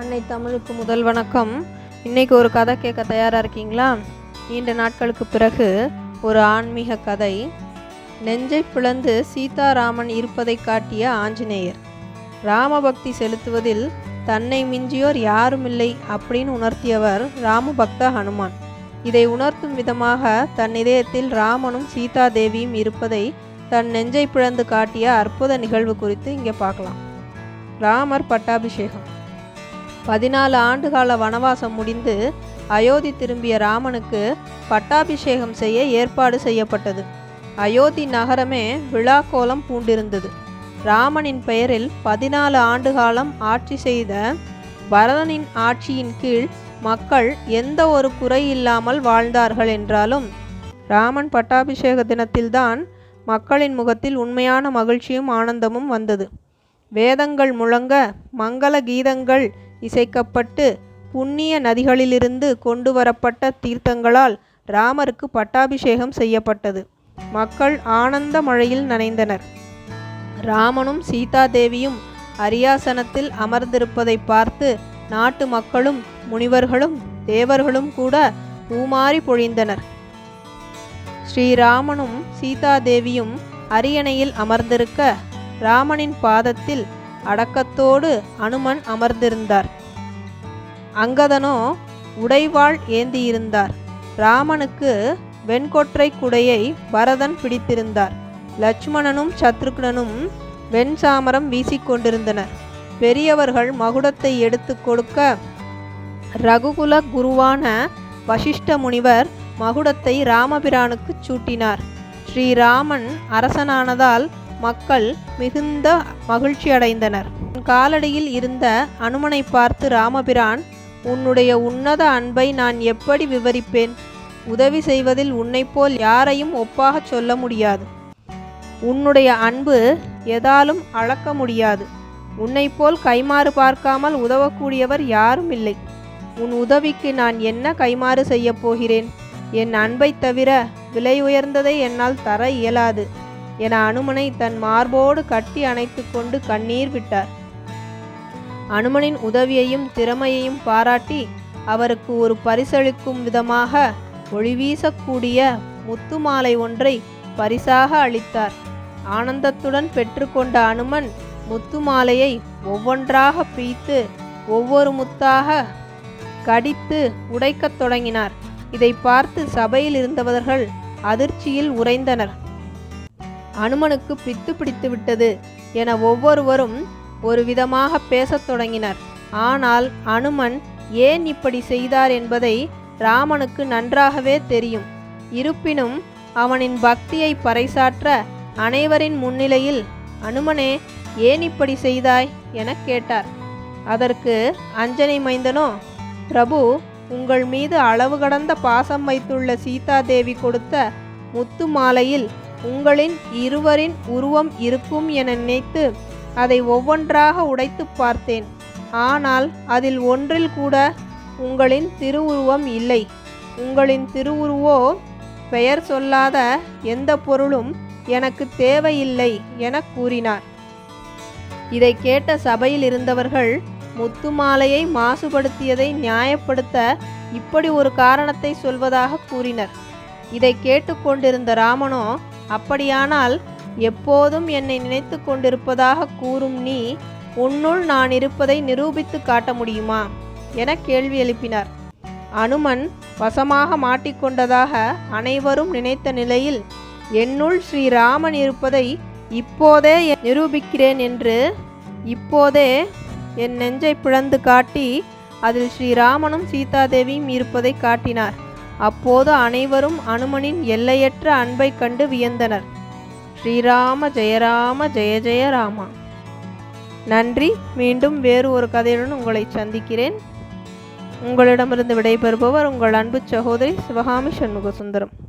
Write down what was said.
அன்னை தமிழுக்கு முதல் வணக்கம். இன்னைக்கு ஒரு கதை கேட்க தயாராக இருக்கீங்களா? நீண்ட நாட்களுக்கு பிறகு ஒரு ஆன்மீக கதை. நெஞ்சை பிளந்து சீதாராமன் இருப்பதை காட்டிய ஆஞ்சநேயர். ராமபக்தி செலுத்துவதில் தன்னை மிஞ்சியோர் யாருமில்லை அப்படின்னு உணர்த்தியவர் ராமபக்த ஹனுமான். இதை உணர்த்தும் விதமாக தன் இதயத்தில் ராமனும் சீதா தேவியும் இருப்பதை தன் நெஞ்சை பிளந்து காட்டிய அற்புத நிகழ்வு குறித்து இங்கே பார்க்கலாம். ராமர் பட்டாபிஷேகம். பதினாலு ஆண்டுகால வனவாசம் முடிந்து அயோத்தி திரும்பிய ராமனுக்கு பட்டாபிஷேகம் செய்ய ஏற்பாடு செய்யப்பட்டது. அயோத்தி நகரமே விழாக்கோலம் பூண்டிருந்தது. ராமனின் பெயரில் பதினாலு ஆண்டு காலம் ஆட்சி செய்த பரதனின் ஆட்சியின் கீழ் மக்கள் எந்த ஒரு குறை இல்லாமல் வாழ்ந்தார்கள் என்றாலும் ராமன் பட்டாபிஷேக தினத்தில்தான் மக்களின் முகத்தில் உண்மையான மகிழ்ச்சியும் ஆனந்தமும் வந்தது. வேதங்கள் முழங்க மங்கள கீதங்கள் இசைக்கப்பட்டு புண்ணிய நதிகளிலிருந்து கொண்டு வரப்பட்ட தீர்த்தங்களால் ராமருக்கு பட்டாபிஷேகம் செய்யப்பட்டது. மக்கள் ஆனந்த மழையில் நனைந்தனர். ராமனும் சீதா தேவியும் அரியாசனத்தில் அமர்ந்திருப்பதை பார்த்து நாட்டு மக்களும் முனிவர்களும் தேவர்களும் கூட பூமாறி பொழிந்தனர். ஸ்ரீராமனும் சீதா தேவியும் அரியணையில் அமர்ந்திருக்க ராமனின் பாதத்தில் அடக்கத்தோடு அனுமன் அமர்ந்திருந்தார். அங்கதனோ உடைவாள் ஏந்தியிருந்தார். ராமனுக்கு வெண்கொற்றை குடையை பரதன் பிடித்திருந்தார். லட்சுமணனும் சத்ருக்னனும் வெண்சாமரம் வீசிக்கொண்டிருந்தனர். பெரியவர்கள் மகுடத்தை எடுத்து கொடுக்க ரகுகுல குருவான வசிஷ்ட முனிவர் மகுடத்தை ராமபிரானுக்கு சூட்டினார். ஸ்ரீராமன் அரசனானதால் மக்கள் மிகுந்த மகிழ்ச்சியடைந்தனர். காலடியில் இருந்த அனுமனை பார்த்து ராமபிரான் உன்னுடைய உன்னத அன்பை நான் எப்படி விவரிப்பேன்? உதவி செய்வதில் உன்னைப்போல் யாரையும் ஒப்பாகச் சொல்ல முடியாது. உன்னுடைய அன்பு எதாலும் அளக்க முடியாது. உன்னைப் போல் கைமாறு பார்க்காமல் உதவக்கூடியவர் யாரும் இல்லை. உன் உதவிக்கு நான் என்ன கைமாறு செய்யப் போகிறேன்? என் அன்பைத் தவிர விலை உயர்ந்ததை என்னால் தர இயலாது. என அனுமனை தன் மார்போடு கட்டி அணைத்து கொண்டு கண்ணீர் விட்டார். அனுமனின் உதவியையும் திறமையையும் பாராட்டி அவருக்கு ஒரு பரிசளிக்கும் விதமாக ஒளிவீசக்கூடிய முத்து மாலை ஒன்றை பரிசாக அளித்தார். ஆனந்தத்துடன் பெற்றுக்கொண்ட அனுமன் முத்து மாலையை ஒவ்வொன்றாக பிய்த்து ஒவ்வொரு முத்தாக கடித்து உடைக்கத் தொடங்கினார். இதை பார்த்து சபையில் இருந்தவர்கள் அதிர்ச்சியில் உறைந்தனர். அனுமனுக்கு பித்து பிடித்து விட்டது என ஒவ்வொருவரும் ஒரு விதமாக பேசத் தொடங்கினர். ஆனால் அனுமன் ஏன் இப்படி செய்தார் என்பதை ராமனுக்கு நன்றாகவே தெரியும். இருப்பினும் அவனின் பக்தியை பறைசாற்ற அனைவரின் முன்னிலையில் அனுமனே ஏன் இப்படி செய்தாய் என கேட்டார். அதற்கு அஞ்சனை மைந்தனோ பிரபு உங்கள் மீது அளவு கடந்த பாசம் வைத்துள்ள சீதாதேவி கொடுத்த முத்து மாலையில் உங்களின் இருவரின் உருவம் இருக்கும் என நினைத்து அதை ஒவ்வொன்றாக உடைத்து பார்த்தேன். ஆனால் அதில் ஒன்றில் கூட உங்களின் திருவுருவம் இல்லை. உங்களின் திருவுருவோ பெயர் சொல்லாத எந்த பொருளும் எனக்கு தேவையில்லை என கூறினார். இதை கேட்ட சபையில் இருந்தவர்கள் முத்துமாலையை மாசுபடுத்தியதை நியாயப்படுத்த இப்படி ஒரு காரணத்தை சொல்வதாக கூறினர். இதை கேட்டுக்கொண்டிருந்த ராமனோ அப்படியானால் எப்போதும் என்னை நினைத்து கொண்டிருப்பதாக கூறும் நீ உன்னுள் நான் இருப்பதை நிரூபித்து காட்ட முடியுமா? என கேள்வி எழுப்பினார். அனுமன் வசமாக மாட்டிக்கொண்டதாக அனைவரும் நினைத்த நிலையில் என்னுள் ஸ்ரீராமன் இருப்பதை இப்போதே நிரூபிக்கிறேன் என்று இப்போதே என் நெஞ்சை பிளந்து காட்டி அதில் ஸ்ரீராமனும் சீதாதேவியும் இருப்பதை காட்டினார். அப்போது அனைவரும் அனுமனின் எல்லையற்ற அன்பை கண்டு வியந்தனர். ஸ்ரீராம ஜெயராம ஜெய ஜெயராமா நன்றி. மீண்டும் வேறு ஒரு கதையுடன் உங்களை சந்திக்கிறேன். உங்களிடமிருந்து விடைபெறுபவர் உங்கள் அன்பு சகோதரி சிவகாமி சண்முக சுந்தரம்